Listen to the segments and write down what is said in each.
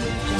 Thank you.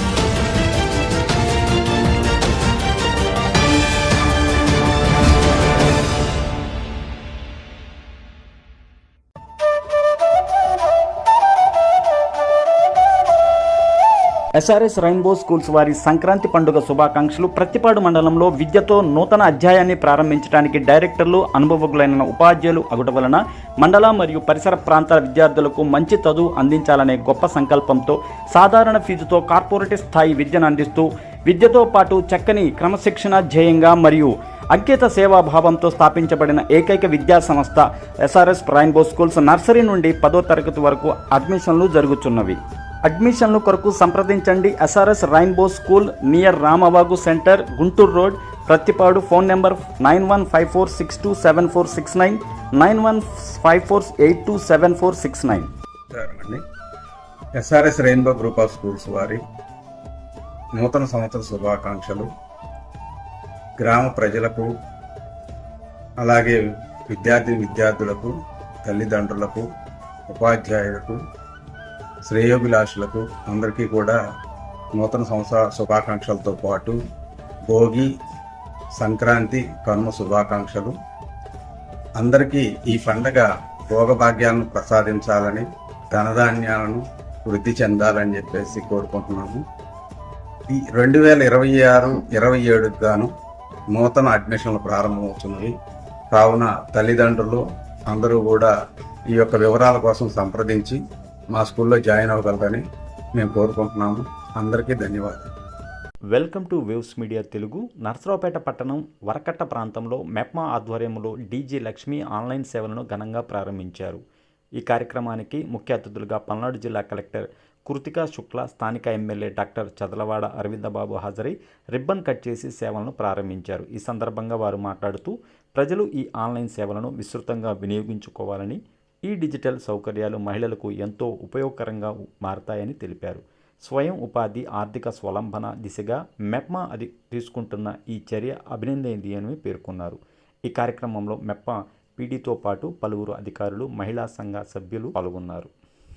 SRS rainbow schools వారి సంక్రాంతి పండుగ శుభాకాంక్షలు. ప్రతిపాడు మండలంలో విద్యతో నూతన అధ్యాయాన్ని ప్రారంభించడానికి డైరెక్టర్లు అనుభవజ్ఞులైన ఉపాధ్యాయులు అగుట వలన మండల మరియు పరిసర ప్రాంతాల విద్యార్థులకు మంచి చదువు అందించాలనే గొప్ప సంకల్పంతో సాధారణ ఫీజుతో కార్పొరేట్ స్థాయి విద్యను అందిస్తూ విద్యతో పాటు చక్కని క్రమశిక్షణ ధ్యేయంగా మరియు అంకిత సేవాభావంతో స్థాపించబడిన ఏకైక విద్యా సంస్థ ఎస్ఆర్ఎస్ రైన్బో స్కూల్స్ నర్సరీ నుండి పదో తరగతి వరకు అడ్మిషన్లు జరుగుతున్నవి. అడ్మిషన్ల కొరకు సంప్రదించండి. SRS rainbow school near Ramabagu centre Guntur road. Prathipadu phone number nine one five four six two seven four six nine nine one five four eight two seven four six nine. SRS rainbow group of schools వారి నూతన సంవత్సర శుభాకాంక్షలు. గ్రామ ప్రజలకు అలాగే విద్యార్థి విద్యార్థులకు తల్లిదండ్రులకు ఉపాధ్యాయులకు శ్రేయోభిలాషులకు అందరికీ కూడా నూతన సంవత్సర శుభాకాంక్షలతో పాటు భోగి సంక్రాంతి కనుమ శుభాకాంక్షలు. అందరికీ ఈ పండగ భోగభాగ్యాలను ప్రసాదించాలని ధనధాన్యాలను వృద్ధి చెందాలని చెప్పేసి కోరుకుంటున్నాము. ఈ రెండు వేల ఇరవై ఆరు ఇరవై ఏడుకు గాను నూతన అడ్మిషన్లు ప్రారంభమవుతున్నవి. కావున తల్లిదండ్రులు అందరూ కూడా ఈ యొక్క వివరాల కోసం సంప్రదించి మా స్కూల్లో జాయిన్ అవ్వగలరని మేము కోరుకుంటున్నాము. అందరికీ ధన్యవాదాలు. Welcome to waves media Telugu. Narasaraopet పట్టణం వరకట్ట ప్రాంతంలో మెప్మా ఆధ్వర్యంలో డీజీ లక్ష్మి ఆన్లైన్ సేవలను ఘనంగా ప్రారంభించారు. ఈ కార్యక్రమానికి ముఖ్య అతిథులుగా పల్నాడు జిల్లా కలెక్టర్ కృతికా శుక్ల స్థానిక ఎమ్మెల్యే డాక్టర్ చదలవాడ అరవిందబాబు హాజరై రిబ్బన్ కట్ చేసి సేవలను ప్రారంభించారు. ఈ సందర్భంగా వారు మాట్లాడుతూ ప్రజలు ఈ ఆన్లైన్ సేవలను విస్తృతంగా వినియోగించుకోవాలని ఈ డిజిటల్ సౌకర్యాలు మహిళలకు ఎంతో ఉపయోగకరంగా మారతాయని తెలిపారు. స్వయం ఉపాధి ఆర్థిక స్వలంబన దిశగా మెప్మా అది తీసుకుంటున్న ఈ చర్య అభినందనీయమని పేర్కొన్నారు. ఈ కార్యక్రమంలో మెప్మా పీడీతో పాటు పలువురు అధికారులు మహిళా సంఘ సభ్యులు పాల్గొన్నారు.